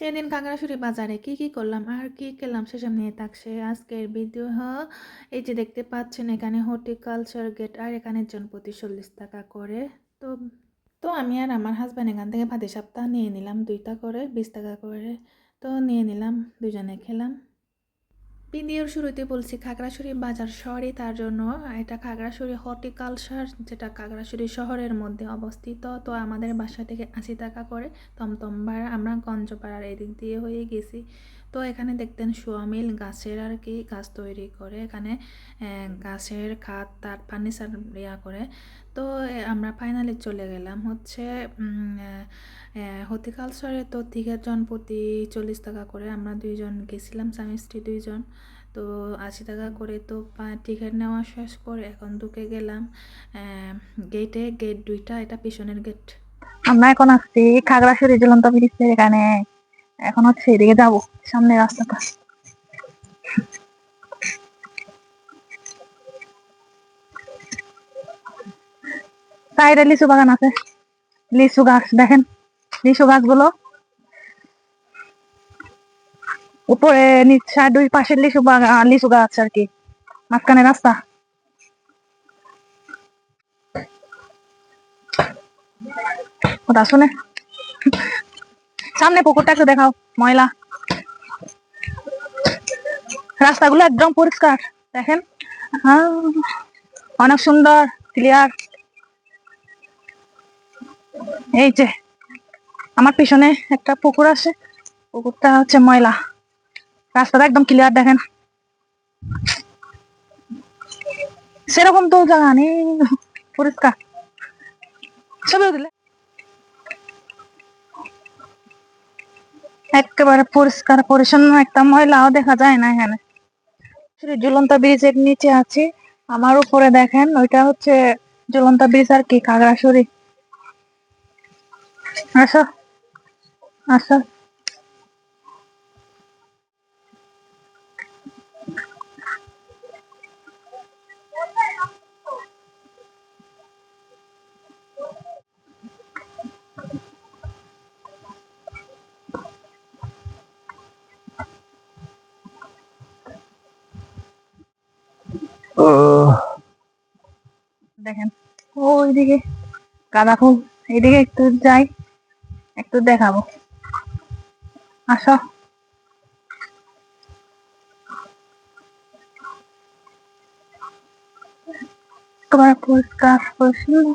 সেদিন কাঁকড়াশুরি বাজারে কি কি করলাম? আর কি খেলাম? সেসব নিয়ে থাকছে আজকের ভিডিও হ- এই যে দেখতে পাচ্ছেন এখানে হর্টিকালচার গেট আর এখানে জন প্রতি চল্লিশ টাকা করে। তো তো আমি আর আমার হাজব্যান্ড এখান থেকে ভাতি সপ্তাহ নিয়ে নিলাম দুইটা করে, বিশ টাকা করে। তো নিয়ে নিলাম দুজনে খেলাম। ভিডিওর শুরুতে বলছি, খাগড়াছড়ি বাজার শহরে তার জন্য এটা খাগড়াছড়ি হর্টিকালচার, যেটা খাগড়াছড়ি শহরের মধ্যে অবস্থিত। তো আমাদের বাসা থেকে আশি টাকা করে ভাড়া। আমরা গঞ্জপাড়ার এদিক দিয়ে হয়ে গেছি। তো এখানে দেখতেন সোয়ামিল গাছের আর কি গাছ তৈরি করে। এখানে গাছের খাত, তার ফার্নিচার ইয়া করে। তো আমরা ফাইনালি চলে গেলাম। হচ্ছে হর্টিকালচারে তো টিকিট জন প্রতি চল্লিশ টাকা করে। আমরা দুইজন গেছিলাম স্বামী স্ত্রী দুইজন। তো, আশি টাকা করে তো টিকিট নেওয়া শেষ করে এখন ঢুকে গেলাম গেটে গেট দুইটা, এটা পিছনের গেট আমরা এখন আসছি খাগড়াছড়ি জ্বলন্ত ব্রিজের এখানে। এখন হচ্ছে এদিকে যাব সামনে রাস্তাটা। সাইডে লিচু বাগান আছে। লিচু গাছ, দেখেন, লিচু গাছগুলো। উপরে, নিচে, দুই পাশে লিচু বাগান লিচু গাছ আর কি, মাঝখানে রাস্তা। ওটা শুনে। সামনে পুকুরটা একটু দেখাও, ময়লা। রাস্তাগুলো একদম পরিষ্কার, দেখেন। অনেক সুন্দর ক্লিয়ার এই যে, আমার পিছনে একটা পুকুর আছে। পুকুরটা হচ্ছে ময়লা। রাস্তাটা একদম ক্লিয়ার দেখেন। সেরকম তো জায়গা নেই পরিষ্কার। ছবিও দিলে একেবারে পরিষ্কার, পরিচ্ছন্ন একটা ময়লাও দেখা যায় না এখানে। ঝুলন্ত ব্রিজের নিচে আছি। আমার উপরে দেখেন, ওইটা হচ্ছে ঝুলন্ত ব্রিজ আর কি, খাগড়াছড়ি। আসো। আসো। দেখেন। ও ওইদিকে গাঁদা ফুল। এইদিকে একটু যাই। একটু দেখাবো। আসো। তোমার পরিষ্কার পরিচ্ছন্ন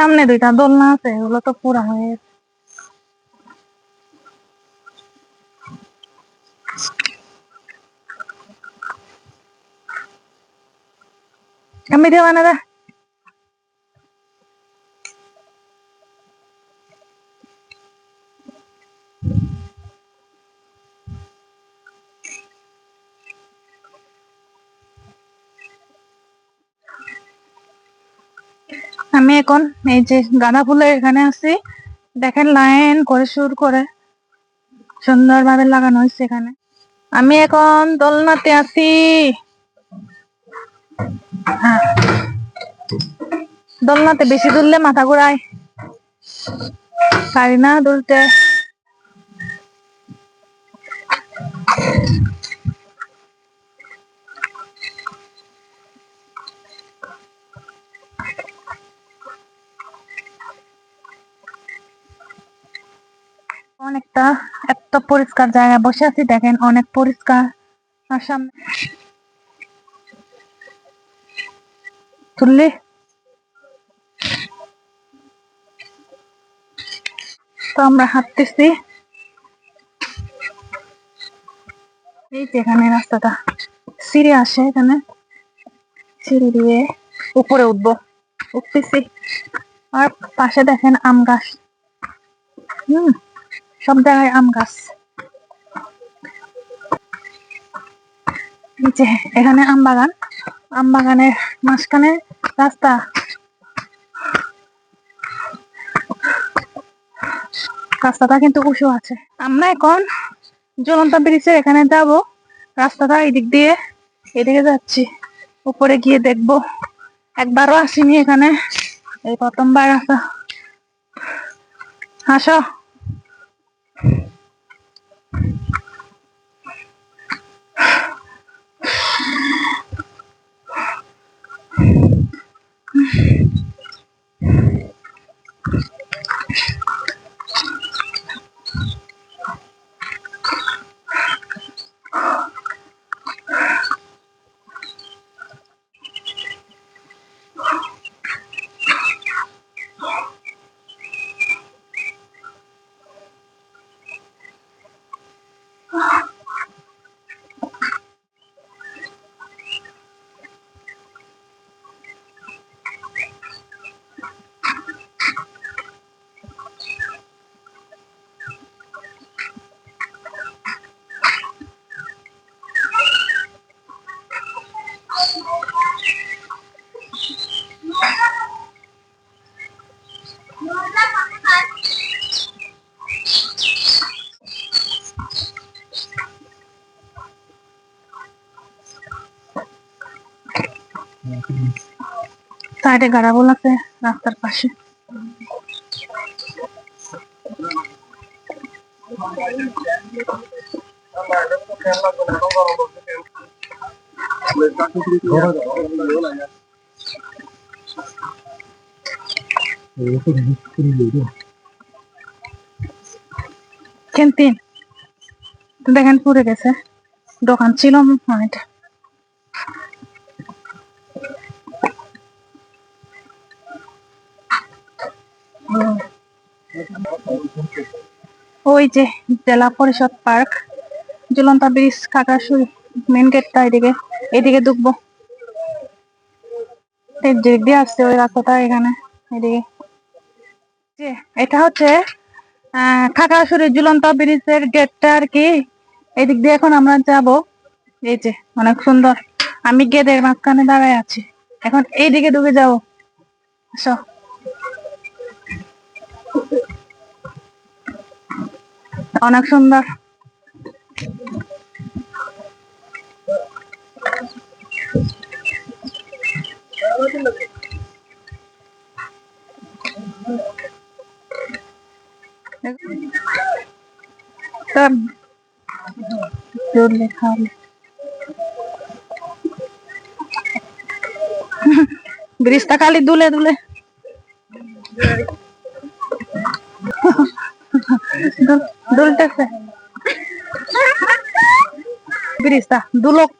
সামনে দুইটা দোলনা আছে এগুলো তো পুরা হয়ে গেছে। আমি দিয়ে বানা দে আমি এখন এই যে গাঁদা ফুলের এখানে আছি, দেখেন লাইন করে সুর করে সুন্দর ভাবে লাগানো হয়েছে এখানে। আমি এখন দোলনাতে আছি। হ্যাঁ। দোলনাতে বেশি দুললে মাথা ঘুরায়। পারি না দুলতে অনেকটা এত পরিষ্কার জায়গায় বসে আছি, দেখেন অনেক পরিষ্কার। আর সামনে তুললি? তো আমরা হাঁটতেছি। এই যে এখানে রাস্তাটা। সিঁড়ি আসে এখানে। সিঁড়ি দিয়ে উপরে উঠবো। উঠতেছি। আর পাশে দেখেন আম গাছ। হুম। সব জায়গায় আম গাছ যে, এখানে আম বাগান। আম বাগানের মাঝখানে রাস্তা। রাস্তাটা কিন্তু উঁচু আছে। আমরা এখন জ্বলন্ত ব্রিজের এখানে যাব। রাস্তাটা এদিক দিয়ে এদিকে যাচ্ছি। উপরে গিয়ে দেখব। একবারও আসিনি এখানে। এই প্রথমবার আসা। আসো। সাইডে গাড়াবল আছে রাস্তার পাশে। ক্যান্টিন দেখেন পুড়ে গেছে। দোকান ছিল অনেকটা ওই যে জেলা পরিষদ পার্ক, ঝুলন্ত ব্রিজ কাকাশুরি মেন গেটটা এদিকে এদিকে ঢুকবো। দিয়ে আসছে ওই রাস্তাটা এখানে, এদিকে। এটা হচ্ছে খাগড়াছড়ি ঝুলন্ত ব্রিজের গেটটা আর কি। এদিক দিয়ে এখন আমরা যাব। এই যে অনেক সুন্দর। আমি গেটের মাঝখানে দাঁড়ায় আছি। এখন এইদিকে ঢুকে যাব। আসো। অনেক সুন্দর। ব্রিজটা খালি দুলে দুলে। দুলতেছে ব্রিজটা, দুলক।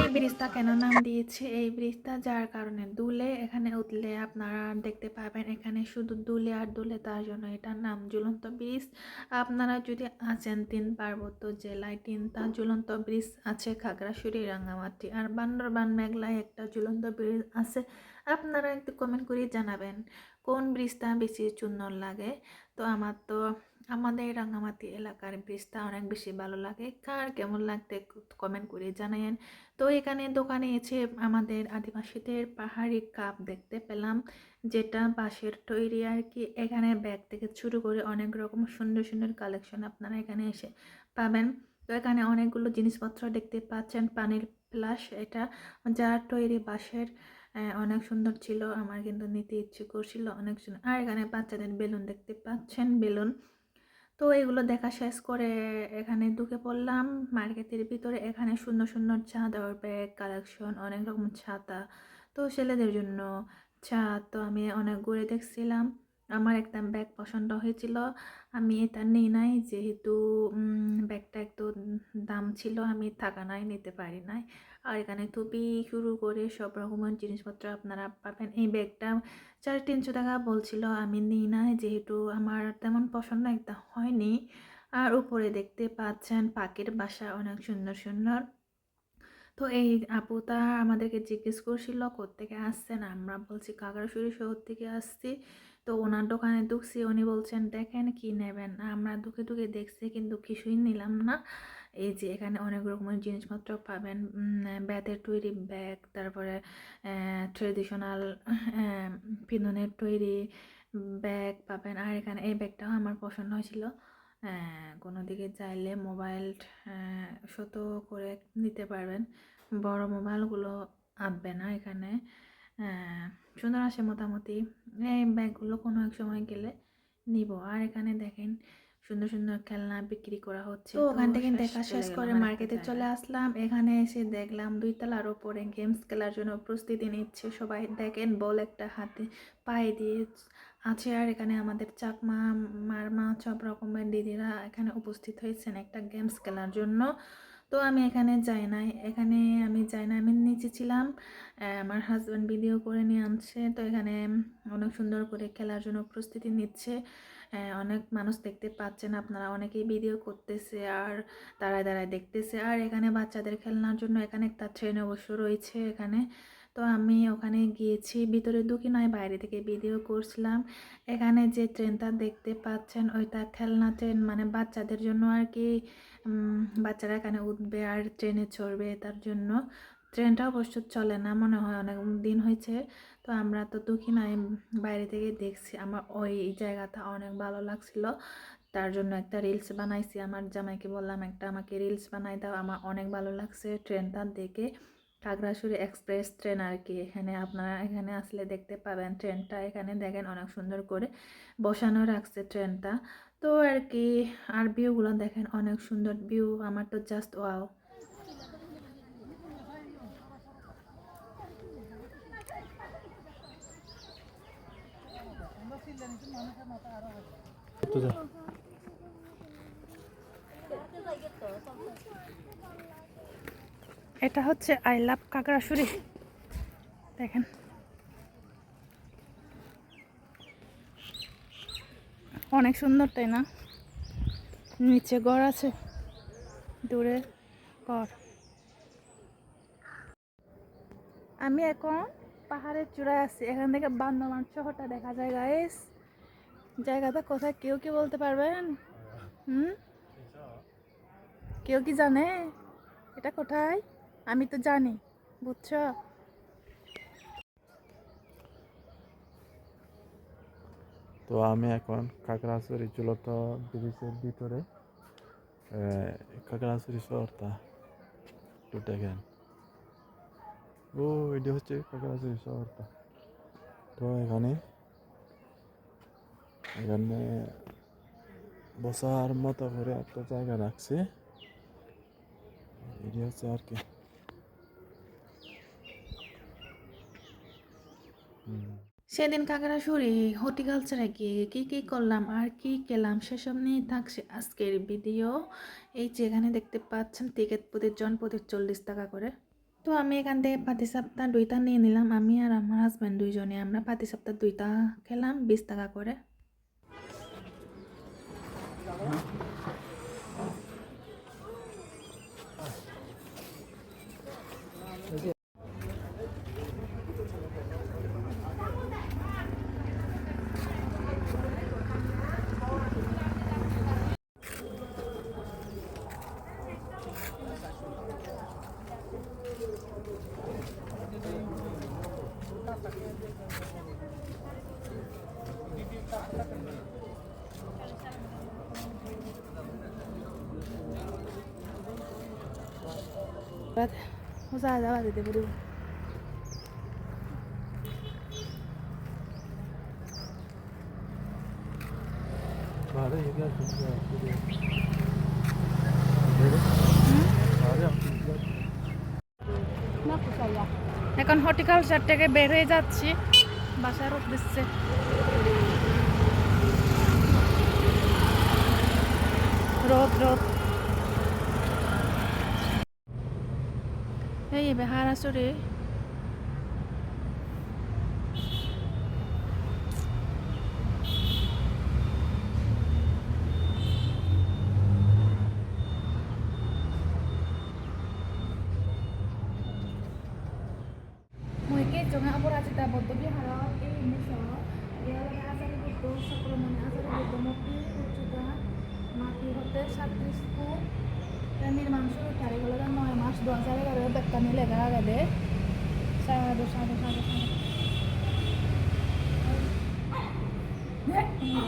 এই ব্রিজটা কেন নাম দিয়েছে? এই ব্রিজটা যার কারণে দুলে, এখানে উঠলে আপনারা দেখতে পাবেন এখানে শুধু দুলে আর দুলে, তার জন্য এটার নাম ঝুলন্ত ব্রিজ। আপনারা যদি আছেন তিন পার্বত্য জেলায়, তিনটা ঝুলন্ত ব্রিজ আছে, খাগড়াছড়ি, রাঙ্গামাটি আর বান্দরবান, মেঘলায় একটা ঝুলন্ত ব্রিজ আছে। আপনারা একটু কমেন্ট করে জানাবেন, কোন ব্রিজটা বেশি সুন্দর লাগে? তো আমার তো, আমাদের রাঙ্গামাটি এলাকার ব্রিজটা অনেক বেশি ভালো লাগে। কার কেমন লাগতে কমেন্ট করে জানায়েন। তো এখানে দোকানে এসে আমাদের আদিবাসীদের পাহাড়ি কাপ দেখতে পেলাম, যেটা বাঁশের তৈরি আর কি। এখানে ব্যাগ থেকে শুরু করে অনেক রকম সুন্দর সুন্দর কালেকশন আপনারা এখানে এসে পাবেন। তো এখানে অনেকগুলো জিনিসপত্র দেখতে পাচ্ছেন, পানির প্লাস এটা, যার তৈরি বাঁশের অনেক সুন্দর ছিল। আমার কিন্তু নিতে ইচ্ছে করছিল অনেক সুন্দর আর এখানে বাচ্চাদের বেলুন দেখতে পাচ্ছেন, বেলুন। তো এগুলো দেখা শেষ করে এখানে ঢুকে পড়লাম। মার্কেটের ভিতরে এখানে সুন্দর সুন্দর চাদর ব্যাগ কালেকশন অনেক রকম ছাতা। তো ছেলেদের জন্য ছাদ তো আমি অনেক ঘুরে দেখছিলাম। আমার একটা ব্যাগ পছন্দ হয়েছিল। আমি এটা নিই নাই, যেহেতু ব্যাগটা একটু দাম ছিল, আমি থাকা নাই, নিতে পারি নাই। আর এখানে টুপি শুরু করে সব রকমের জিনিসপত্র আপনারা পাবেন। এই ব্যাগটা চার তিনশো টাকা বলছিল, আমি নিই নাই, যেহেতু আমার তেমন পছন্দ একটা হয়নি। আর উপরে দেখতে পাচ্ছেন পাখির বাসা, অনেক সুন্দর সুন্দর। তো এই আপুটা আমাদেরকে জিজ্ঞেস করছিল, কোত্থেকে আসছেন? আমরা বলছি কাগড়াছড়ি শহর থেকে আসছি। তো ওনার দোকানে ঢুকছি, উনি বলছেন, দেখেন কি নেবেন? আমরা ঢুকে ঢুকে দেখছি, কিন্তু কিছুই নিলাম না। এই যে এখানে অনেক রকমের জিনিসপত্র পাবেন বেতের তৈরি ব্যাগ, তারপরে ট্রেডিশনাল পিননের তৈরি ব্যাগ পাবেন। আর এখানে এই ব্যাগটাও আমার পছন্দ হয়েছিল। কোনো দিকে চাইলে মোবাইল শত করে নিতে পারবেন। বড় মোবাইলগুলো আঁকবে না এখানে। সুন্দর আসে মোটামুটি। এই ব্যাগগুলো কোনো এক সময় গেলে নিব। আর এখানে দেখেন সুন্দর সুন্দর খেলনা বিক্রি করা হচ্ছে। তো ওখান থেকে দেখা শেষ করে মার্কেটে চলে আসলাম। এখানে এসে দেখলাম দুই তলার ওপরে গেমস খেলার জন্য প্রস্তুতি নিচ্ছে সবাই। দেখেন বল একটা হাতে পায়ে দিয়ে আছে। আর এখানে আমাদের চাকমা মারমা সব রকমের দিদিরা এখানে উপস্থিত হয়েছেন একটা গেমস খেলার জন্য। তো আমি এখানে যাই নাই। এখানে আমি যাই না আমি নিচে ছিলাম আমার হাজব্যান্ড ভিডিও করে নিয়ে আনছে। তো এখানে অনেক সুন্দর করে খেলার জন্য প্রস্তুতি নিচ্ছে। অনেক মানুষ দেখতে পাচ্ছেন। আপনারা অনেকেই ভিডিও করতেছে আর দাঁড়ায় দাঁড়ায় দেখতেছে। আর এখানে বাচ্চাদের খেলনার জন্য এখানে একটা ট্রেন অবশ্য রয়েছে এখানে। তো আমি ওখানে গিয়েছি। ভিতরে ঢুকি নয় বাইরে থেকে ভিডিও করছিলাম। এখানে যে ট্রেনটা দেখতে পাচ্ছেন, ওইটা খেলনা ট্রেন মানে বাচ্চাদের জন্য আর কি। বাচ্চারা এখানে উঠবে আর ট্রেনে চড়বে, তার জন্য ট্রেনটা অবশ্য চলে না, মনে হয় অনেক দিন হয়েছে। তো আমরা তো নাই বাইরে থেকে দেখছি, আমার ওই জায়গাটা অনেক ভালো লাগছিল। তার জন্য একটা রিলস বানাইছি, আমার জামাইকে বললাম, একটা আমাকে রিলস বানাই দাও, আমার অনেক ভালো লাগছে ট্রেনটা দেখে। খাগড়াছড়ি এক্সপ্রেস ট্রেন আর কি, এখানে আপনারা এখানে আসলে দেখতে পাবেন ট্রেনটা, এখানে দেখেন অনেক সুন্দর করে বসানো রাখছে ট্রেনটা। তো আর কি আর ভিউগুলো দেখেন অনেক সুন্দর ভিউ আমার তো জাস্ট ওয়াও এটা হচ্ছে আই লাভ কাকড়াছড়ি দেখেন। অনেক সুন্দর, তাই না? নিচে ঘর আছে, দূরে ঘর আমি এখন পাহাড়ের চূড়ায় আছি, এখান থেকে বান্দরবান শহরটা দেখা যায় গাইস জায়গাটা কোথায় কেউ কি বলতে পারবেন? হুম? কেউ কি জানে? এটা কোথায়? আমি তো জানি, বুঝছ? তো আমি এখন খাগড়াছড়ি চূড়ান্ত ব্রিজের ভিতরে খাগড়াছড়ি শহরটা একটু দেখেন। ও, এটি হচ্ছে খাগড়াছড়ি শহরটা। তো এখানে এখানে বসার মতো করে একটা জায়গা রাখছে। এটি হচ্ছে আর কি। সেদিন কাকড়াছড়ি হর্টিকালচারে গিয়ে কী কী করলাম, আর কি খেলাম, সেসব নিয়ে থাকছে আজকের ভিডিও। এই যে এখানে দেখতে পাচ্ছেন টিকিট প্রতি জন প্রতি চল্লিশ টাকা করে। তো আমি এখান থেকে পাতি সাপ্তাহ দুইটা নিয়ে নিলাম, আমি আর আমার হাজব্যান্ড দুইজনে আমরা পাতি সপ্তাহ দুইটা খেলাম, বিশ টাকা করে। পারি Vale, ya Vale, এখন হর্টিকালচার থেকে বের হয়ে যাচ্ছি। বাসার উদ্দেশ্যে রোদ রোদ। এই বেহার আসরে এগারো বেকানি লেখা গেলে সাড়ে সাড়ে সাড়ে সাড়ে